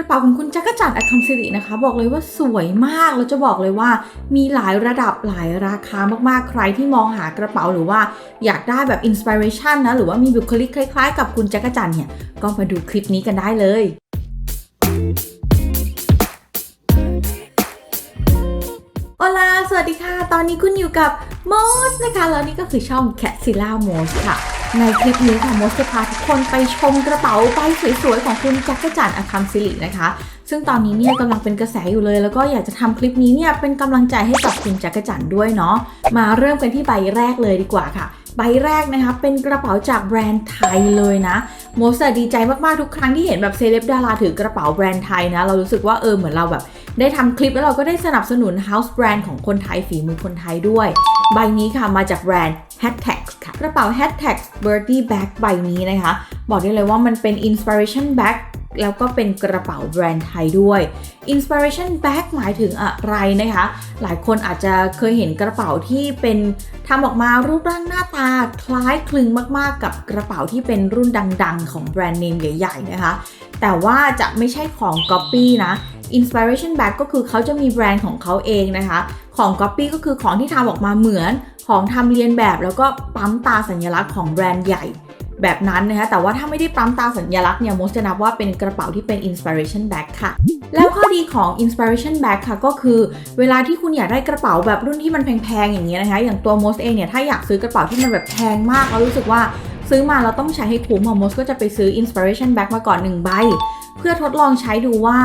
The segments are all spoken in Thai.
ระเป๋าของคุณจักรจันทร์อคัมซิรินะคะ บอกเลยว่าสวยมากแล้วจะบอกเลยว่า มีหลายระดับหลายราคามากๆ ใครที่มองหากระเป๋าหรือว่าอยากได้แบบอินสปิเรชันนะ หรือว่ามีบุคลิกคล้ายๆ กับคุณจักรจันทร์เนี่ย ก็มาดูคลิปนี้กันได้เลยโอลาสวัสดีค่ะ ตอนนี้คุณอยู่กับโมสนะคะ แล้วนี่ก็คือช่อง c a t z i l l a m o s ค่ะ ในคลิปนี้ค่ะมดจะพาทุกคนไปชมกระเป๋าใบสวยๆ ของคุณจักรจันทร์อคัมซิรินะคะ ซึ่งตอนนี้เนี่ยกำลังเป็นกระแสอยู่เลย แล้วก็อยากจะทำคลิปนี้เนี่ยเป็นกำลังใจให้กับคุณจักรจันทร์ด้วยเนาะมาเริ่มกันที่ใบแรกเลยดีกว่าค่ะ ใบแรกนะคะเป็นกระเป๋าจากแบรนด์ไทยเลยนะโมสดีใจมากๆทุกครั้งที่เห็นแบบเซเลบดาราถือกระเป๋าแบรนด์ไทยนะ เรารู้สึกว่าเออเหมือนเราแบบ ได้ทำคลิปแล้วเราก็ได้สนับสนุน House Brand ของคนไทยฝีมือคนไทยด้วย ใบนี้ค่ะมาจากแบรนด์ Hashtag ค่ะกระเป๋า Hashtag Birdie Bag ใบนี้นะคะ บอกได้เลยว่ามันเป็น Inspiration Bag แล้วก็เป็นกระเป๋าแบรนด์ไทยด้วย Inspiration Bag หมายถึงอะไรนะคะ หลายคนอาจจะเคยเห็นกระเป๋าที่เป็นทำออกมารูปร่างหน้าตาคล้ายคลึงมากๆ กับกระเป๋าที่เป็นรุ่นดังๆ ของแบรนด์เนมใหญ่ๆนะคะ แต่ว่าจะไม่ใช่ของ Copy นะ Inspiration Bag ก็คือเขาจะมีแบรนด์ของเขาเองนะคะ ของ Copy ก็คือของที่ทำออกมาเหมือน ของทำเรียนแบบแล้วก็ปั๊มตาสัญลักษณ์ของแบรนด์ใหญ่ แบบนั้นนะคะแต่ว่าถ้าไม่ได้ปั๊มตาสัญลักษณ์เนี่ยมสจะนับว่าเป็นกระเป๋าที่เป็น Inspiration Bag ค่ะ แล้วข้อดีของ Inspiration Bag ค่ะก็คือ เวลาที่คุณอยากได้กระเป๋าแบบรุ่นที่มันแพงๆอย่างเงี้ยนะคะ อย่างตัวมสเองเนี่ยถ้าอยากซื้อกระเป๋าที่มันแบบแพงมากแล้วรู้สึกว่าซื้อมาเราต้องใช้ให้คุ้มมอสก็จะไปซื้อ Inspiration Bag มาก่อนหนึ่งใบ เพื่อทดลองใช้ดูว่า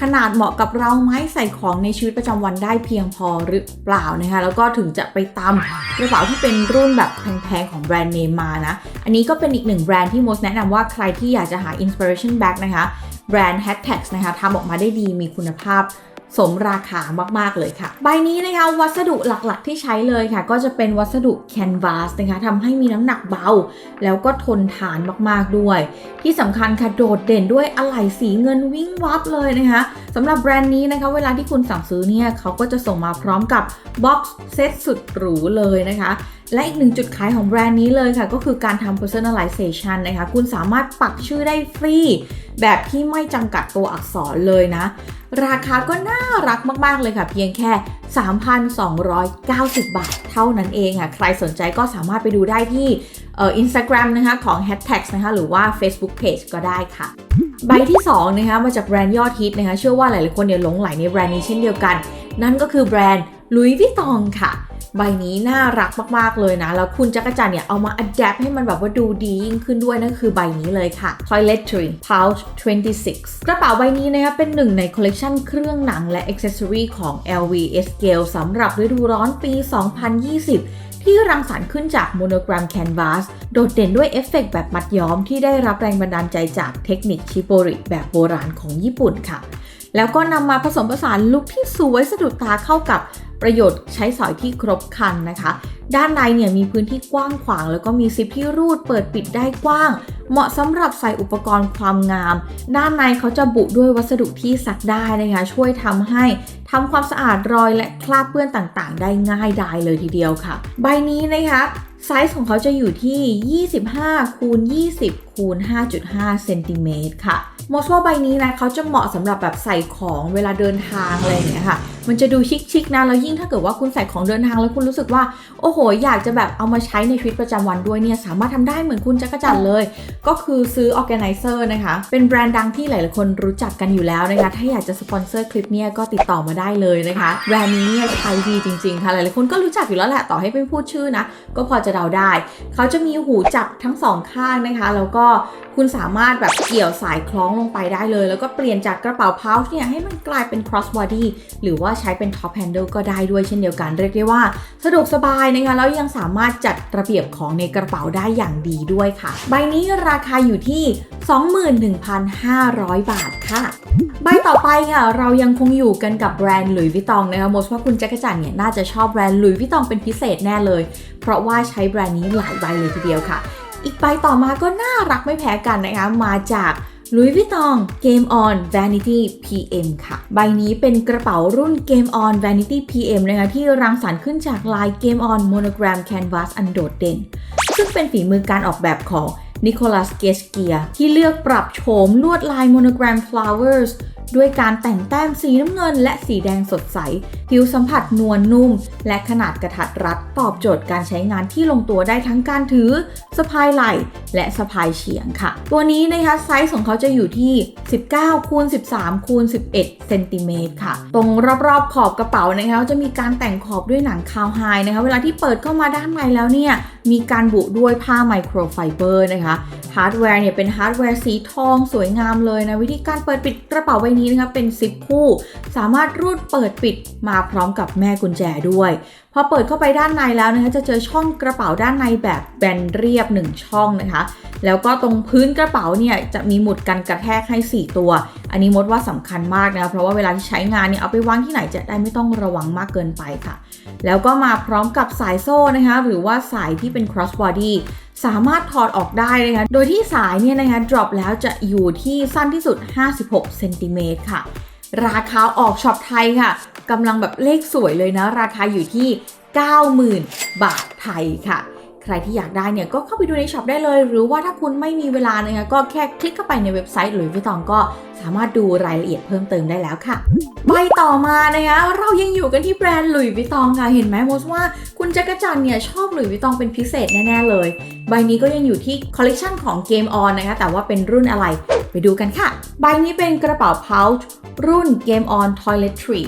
ขนาดเหมาะกับเราไหมใส่ของในชีวิตประจำวันได้เพียงพอหรือเปล่านะคะ แล้วก็ถึงจะไปตามกระเป๋าที่เป็นรุ่นแบบแพงๆของแบรนด์เนมมานะ อันนี้ก็เป็นอีกหนึ่งแบรนด์ที่โมสแนะนำว่าใครที่อยากจะหา inspiration bag นะคะ แบรนด์ h a t t a g s นะคะทำออกมาได้ดีมีคุณภาพ สมราคามากๆเลยค่ะ ใบนี้นะคะวัสดุหลักๆที่ใช้เลยค่ะ ก็จะเป็นวัสดุแคนวาสนะคะทำให้มีน้ำหนักเบา แล้วก็ทนทานมากๆด้วย ที่สำคัญค่ะโดดเด่นด้วยอะไหล่สีเงินวิ่งวับเลยนะคะสำหรับแบรนด์นี้นะคะ เวลาที่คุณสั่งซื้อเนี่ยเขาก็จะส่งมาพร้อมกับบ็อกซ์เซตสุดหรูเลยนะคะและอีกหนึ่งจุดขายของแบรนด์นี้เลยค่ะ ก็คือการทำ personalization นะคะ คุณสามารถปักชื่อได้ฟรี แบบที่ไม่จำกัดตัวอักษรเลยนะ ราคาก็น่ารักมาก ๆ เลยค่ะ เพียงแค่ 3,290 บาท เท่านั้นเองค่ะ ใครสนใจก็สามารถไปดูได้ที่เอ่อ Instagram นะคะของ h a s h t a g นะคะหรือว่า Facebook Page ก็ได้ค่ะ ใบที่2นะคะมาจากแบรนด์ยอดฮิตนะคะเชื่อว่าหลาย ๆ คนเนี่ยหลงไหลในแบรนด์นี้เช่นเดียวกัน นั่นก็คือแบรนด์ลุยวิตองค่ะ ใบนี้น่ารักมากๆเลยนะ แล้วคุณจักรจันทร์เนี่ยเอามา adapt ให้มันแบบว่าดูดียิ่งขึ้นด้วยนั่นคือใบนี้เลยค่ะ Toiletry Pouch 26 กระเป๋าใบนี้นะคะเป็นหนึ่งในคอลเลกชันเครื่องหนังและ accessory ของ LV Scale สำหรับฤดูร้อนปี 2020ที่รังสรรค์ขึ้นจากโมโนแกรมแคนวาส โดดเด่นด้วยเอฟเฟกต์แบบมัดย้อมที่ได้รับแรงบันดาลใจจากเทคนิคชิโปริแบบโบราณของญี่ปุ่นค่ะ แล้วก็นำมาผสมผสานลุคที่สวยสะดุดตาเข้ากับ ประโยชน์ใช้สอยที่ครบครันนะคะ ด้านในเนี่ยมีพื้นที่กว้างขวาง แล้วก็มีซิปที่รูดเปิดปิดได้กว้าง เหมาะสำหรับใส่อุปกรณ์ความงาม ด้านในเขาจะบุด้วยวัสดุที่ซักได้นะคะช่วยทำให้ทำความสะอาดรอยและคราบเปื้อนต่างๆ ได้ง่ายดายเลยทีเดียวค่ะ ใบนี้นะคะไซส์ของเขาจะอยู่ที่ 25 คูณ 20 คูณ 5.5 เซนติเมตรค่ะมอสว่าใบนี้นะเขาจะเหมาะสำหรับแบบใส่ของเวลาเดินทางอะไรอย่างเงี้ยค่ะมันจะดูชิคๆนะแล้วยิ่งถ้าเกิดว่าคุณใส่ของเดินทางแล้วคุณรู้สึกว่า โอ้โห อยากจะแบบเอามาใช้ในชีวิตประจำวันด้วยเนี่ยสามารถทำได้เหมือนคุณจักรจันทร์เลย ก็คือซื้อ Organizer นะคะ เป็นแบรนด์ดังที่หลายๆคนรู้จักกันอยู่แล้วนะคะ ถ้าอยากจะสปอนเซอร์คลิปเนี่ยก็ติดต่อมาได้เลยนะคะแบรนด์นี้เนี่ยใช้ดีจริงๆค่ะหลายๆคนก็รู้จักอยู่แล้วแหละต่อให้ไม่พูดชื่อนะก็พอจะเดาได้ เขาจะมีหูจับทั้งสองข้างนะคะ แล้วก็คุณสามารถแบบเกี่ยวสายคล้องลงไปได้เลย แล้วก็เปลี่ยนจากกระเป๋า pouch เนี่ยให้มันกลายเป็น cross body หรือว่าใช้เป็น top handle ก็ได้ด้วยเช่นเดียวกัน เรียกได้ว่าสะดวกสบายนะคะแล้วยังสามารถจัดระเบียบของในกระเป๋าได้อย่างดีด้วยค่ะ ใบนี้ราคาอยู่ที่ 21,500 บาทค่ะ ใบต่อไปค่ะ เรายังคงอยู่กันกับแบรนด์หลุยส์วิตองนะคะมสว่าคุณแจ็คจันเนี่ยน่าจะชอบแบรนด์หลุยส์วิตองเป็นพิเศษแน่เลย เพราะว่าใช้แบรนด์นี้หลายใบเลยทีเดียวค่ะ อีกใบต่อมาก็น่ารักไม่แพ้กันนะคะมาจาก ลุยวิตองเกมออน Vanity PM ค่ะ ใบนี้เป็นกระเป๋ารุ่นเกมออน Vanity PM นะคะที่รังสรรค์ขึ้นจากลายเกมออน Monogram Canvas อันโดดเด่น ซึ่งเป็นฝีมือการออกแบบของนิโคลัสเกสเกียที่เลือกปรับโฉมลวดลาย Monogram Flowers ด้วยการแต่งแต้มสีน้ำเงินและสีแดงสดใส ผิวสัมผัสนวลนุ่ม และขนาดกระทัดรัดตอบโจทย์การใช้งานที่ลงตัวได้ทั้งการถือสะพายไหล่และสะพายเฉียงค่ะ ตัวนี้นะคะไซส์ของเขาจะอยู่ที่ 19คูณ13คูณ11เซนติเมตรค่ะ ตรงรอบๆขอบกระเป๋านะคะจะมีการแต่งขอบด้วยหนังคาวไฮนะคะ เวลาที่เปิดเข้ามาด้านในแล้วเนี่ย มีการบุด้วยผ้าไมโครไฟเบอร์นะคะฮาร์ดแวร์เนี่ยเป็นฮาร์ดแวร์สีทองสวยงามเลยนะ วิธีการเปิดปิดกระเป๋าใบนี้นะคะเป็นซิปคู่ สามารถรูดเปิดปิดมาพร้อมกับแม่กุญแจด้วยพอเปิดเข้าไปด้านในแล้วนะคะจะเจอช่องกระเป๋าด้านในแบบแบนเรียบ 1 ช่องนะคะ แล้วก็ตรงพื้นกระเป๋าเนี่ยจะมีหมุดกันกระแทกให้ 4 ตัว อันนี้มดว่าสำคัญมากนะเพราะว่าเวลาที่ใช้งานเนี่ยเอาไปวางที่ไหนจะได้ไม่ต้องระวังมากเกินไปค่ะ แล้วก็มาพร้อมกับสายโซ่นะคะหรือว่าสายที่เป็น cross body สามารถถอดออกได้นะคะ โดยที่สายเนี่ยนะคะ drop แล้วจะอยู่ที่สั้นที่สุด 56 เซนติเมตรค่ะ ราคาออกช็อปไทยค่ะ กำลังแบบเลขสวยเลยนะ ราคาอยู่ที่ 90,000 บาทไทยค่ะ ใครที่อยากได้เนี่ยก็เข้าไปดูในช็อปได้เลย หรือว่าถ้าคุณไม่มีเวลานะคะก็แค่คลิกเข้าไปในเว็บไซต์หรือวิตองก็สามารถดูรายละเอียดเพิ่มเติมได้แล้วค่ะ ใบต่อมานะคะเรายังอยู่กันที่แบรนด์หลุยส์วิตองค่ะ เห็นไหมโมสว่าคุณจักรจันเนี่ยชอบหลุยส์วิตองเป็นพิเศษแน่ๆเลย ใบนี้ก็ยังอยู่ที่คอลเลกชันของ Game On นะคะแต่ว่าเป็นรุ่นอะไรไปดูกันค่ะ ใบนี้เป็นกระเป๋า pouch รุ่น Game On Toiletry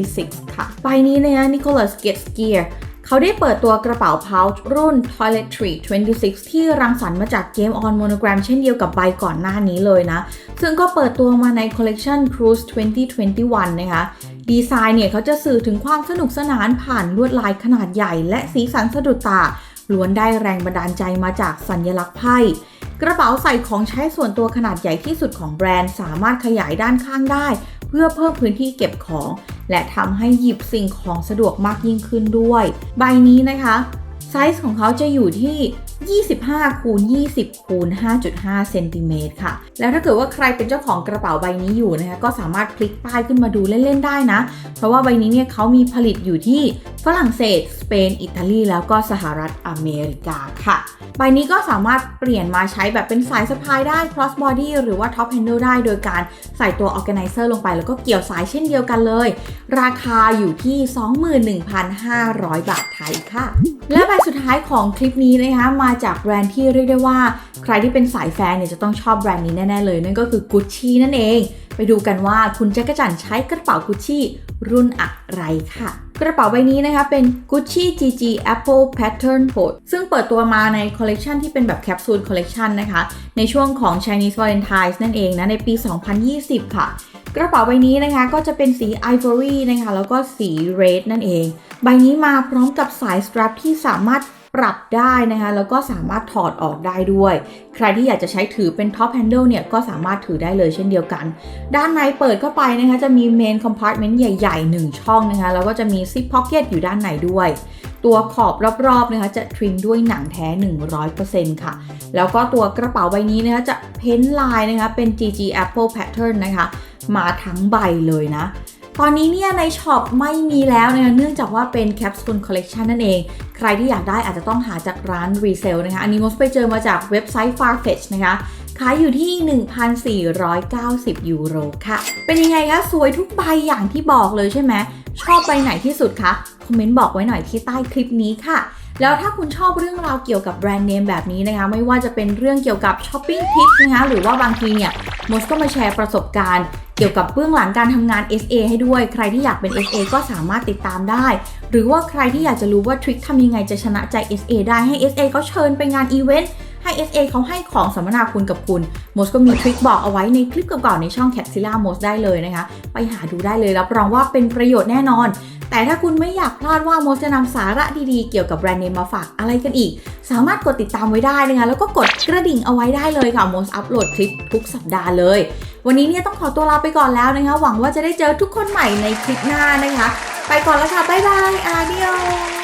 26 ค่ะ ใบนี้นะคะ Nicholas Gear เขาได้เปิดตัวกระเป๋า pouch รุ่น Toiletry 26 ที่รังสรรค์มาจาก Game On Monogram เช่นเดียวกับใบก่อนหน้านี้เลยนะ ซึ่งก็เปิดตัวมาในคอลเลกชัน Cruise 2021 นะคะดีไซน์เนี่ยเขาจะสื่อถึงความสนุกสนานผ่านลวดลายขนาดใหญ่ และสีสันสะดุดตาล้วนได้แรงบันดาลใจมาจากสัญลักษณ์ไพ่กระเป๋าใส่ของใช้ส่วนตัวขนาดใหญ่ที่สุดของแบรนด์ สามารถขยายด้านข้างได้ เพื่อเพิ่มพื้นที่เก็บของ และทำให้หยิบสิ่งของสะดวกมากยิ่งขึ้นด้วย ใบนี้นะคะไซส์ของเขาจะอยู่ที่ 25คูณ20คูณ5.5เซนติเมตรค่ะ แล้วถ้าเกิดว่าใครเป็นเจ้าของกระเป๋าใบนี้อยู่นะคะก็สามารถพลิกป้ายขึ้นมาดูเล่น ๆ ได้นะ เพราะว่าใบนี้เนี่ยเขามีผลิตอยู่ที่ฝรั่งเศส สเปน อิตาลี แล้วก็สหรัฐอเมริกาค่ะ ใบนี้ก็สามารถเปลี่ยนมาใช้แบบเป็นสายสะพายได้ cross body หรือว่า top handle ได้ โดยการใส่ตัว organizer ลงไป แล้วก็เกี่ยวสายเช่นเดียวกันเลย ราคาอยู่ที่ 21,500 บาทไทยค่ะ และใบสุดท้ายของคลิปนี้นะคะมาจากแบรนด์ที่เรียกได้ว่า ใครที่เป็นสายแฟนเนี่ยจะต้องชอบแบรนด์นี้แน่ๆเลย นั่นก็คือ Gucci นั่นเอง ไปดูกันว่าคุณแจ๊กกะจันใช้กระเป๋า Gucci รุ่นอะไรค่ะ กระเป๋าใบนี้นะคะเป็น Gucci GG Apple Pattern Port ซึ่งเปิดตัวมาในคอลเลกชันที่เป็นแบบแคปซูลคอลเลกชันนะคะ ในช่วงของ Chinese Valentine's นั่นเองนะในปี 2020 ค่ะกระเป๋าใบนี้นะคะก็จะเป็นสี Ivory นะคะแล้วก็สี Red นั่นเอง ใบนี้มาพร้อมกับสายสตรัปที่สามารถ ปรับได้นะคะแล้วก็สามารถถอดออกได้ด้วย ใครที่อยากจะใช้ถือเป็น Top Handle เนี่ยก็สามารถถือได้เลยเช่นเดียวกัน ด้านในเปิดเข้าไปนะคะจะมี Main Compartment ใหญ่ๆ 1 ช่องนะคะแล้วก็จะมี Zip Pocket อยู่ด้านในด้วย ตัวขอบรอบๆนะคะจะทริมด้วยหนังแท้ 100%ค่ะ แล้วก็ตัวกระเป๋าใบนี้นะคะจะเพ้นลายนะคะเป็น GG Apple Pattern นะคะมาทั้งใบเลยนะ ตอนนี้เนี่ยในช็อปไม่มีแล้วนะคะเนื่องจากว่าเป็นแคปซูลคอลเลกชันนั่นเอง ใครที่อยากได้อาจจะต้องหาจากร้านรีเซลนะคะ อันนี้มอสไปเจอมาจากเว็บไซต์ Farfetch นะคะขายอยู่ที่ 1,490 ยูโรค่ะ เป็นยังไงคะ สวยทุกใบอย่างที่บอกเลยใช่ไหม ชอบใบไหนที่สุดคะ คอมเมนต์บอกไว้หน่อยที่ใต้คลิปนี้ค่ะ แล้วถ้าคุณชอบเรื่องราวเกี่ยวกับแบรนด์เนมแบบนี้นะคะ ไม่ว่าจะเป็นเรื่องเกี่ยวกับช้อปปิ้งทิปนะคะ หรือว่าบางทีเนี่ยมดก็มาแชร์ประสบการณ์เกี่ยวกับเบื้องหลังการทำงาน SA ให้ด้วย ใครที่อยากเป็น SA ก็สามารถติดตามได้ หรือว่าใครที่อยากจะรู้ว่าทริคทำยังไงจะชนะใจ SA ได้ให้ SA เขาเชิญไปงานอีเวนต์ ให้ SA เขาให้ของสัมมนาคุณกับคุณโมสก็มีทริคบอกเอาไว้ในคลิปก่อนๆในช่อง Capsilla m o s ได้เลยนะคะ ไปหาดูได้เลยรับรองว่าเป็นประโยชน์แน่นอน แต่ถ้าคุณไม่อยากพลาดว่าโมสจะนำสาระดีๆ เกี่ยวกับแบรนด์เนมมาฝากอะไรกันอีก สามารถกดติดตามไว้ได้นะคะแล้วก็กดกระดิ่งเอาไว้ได้เลยค่ะโมสอัปโหลดคลิปทุกสัปดาห์เลย วันนี้เนี่ยต้องขอตัวลาไปก่อนแล้วนะคะ หวังว่าจะได้เจอทุกคนใหม่ในคลิปหน้านะคะ ไปก่อนแล้วค่ะบ๊ายบายอาเดียว